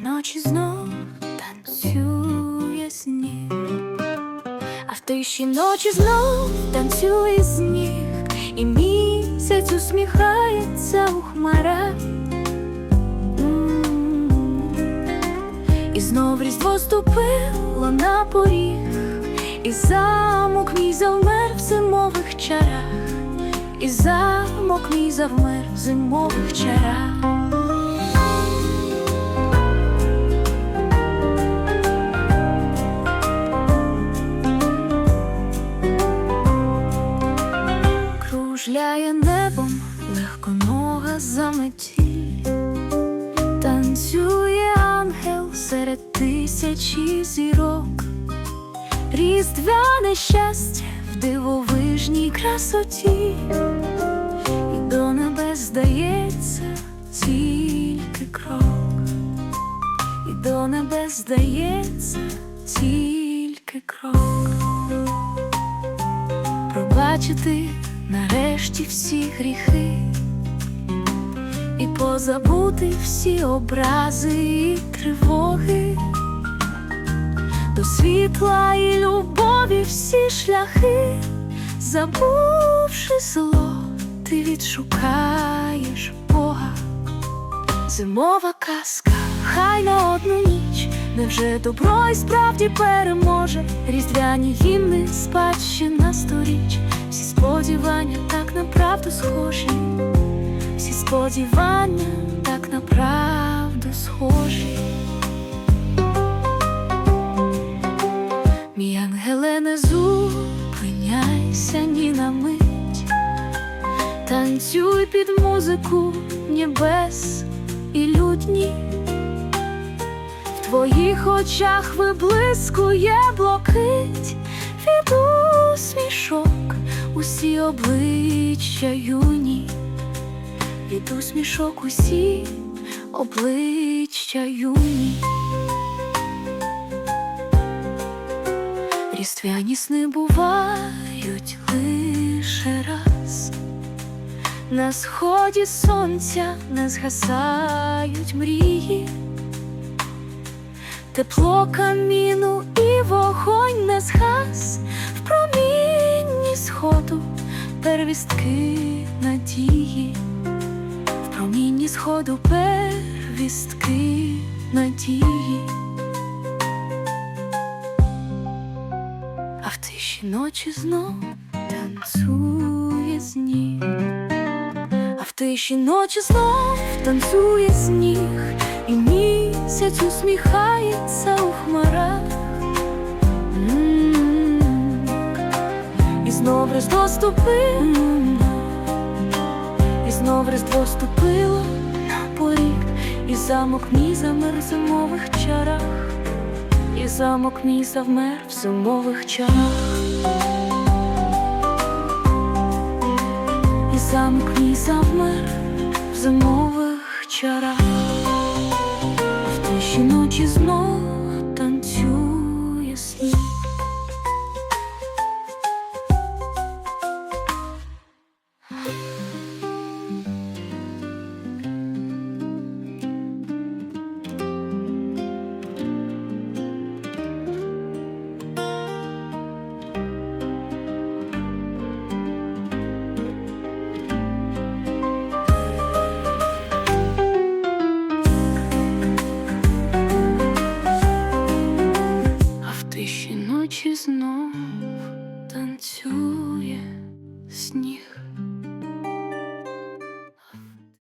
ночі знов танцює сніг, а в тиші ночі знов танцює сніг, і місяць усміхається у хмарах. І знов різдво ступило на поріг, і замок мій завмер в зимових чарах, і замок мій завмер в зимових чарах. Заметіль, танцює ангел серед тисячі зірок, різдвяне щастя в дивовижній красоті, і до небес здається тільки крок, і до небес здається тільки крок. Пробачити нарешті всі гріхи і позабути всі образи і тривоги, до світла і любові всі шляхи, забувши зло, ти відшукаєш Бога. Зимова казка, хай на одну ніч, невже добро і справді переможе, різдвяні гімни, спадщина сторіч, всі сподівання так на правду схожі, сподівання так на правду схожі. Мій ангеле, не зупиняйся ні на мить, танцюй під музику небес і людні. В твоїх очах виблискує блакить від усмішок, усі обличчя юні, від усмішок усі обличчя юні. Різдвяні сни бувають лише раз. На сході сонця не згасають мрії, тепло каміну і вогонь не згас в промінні сходу первістки надії, сходу первістки надії, а в тиші ночі знов танцює сніг. А в тиші ночі знов танцює сніг, і місяць усміхається у хмарах. М. І знов і знов різдво ступило і замок мій замер в зимових чарах, і замок мій завмер в зимових чарах. І замок мій завмер в зимових чарах, в тиші ночі знов знов танцює сніг.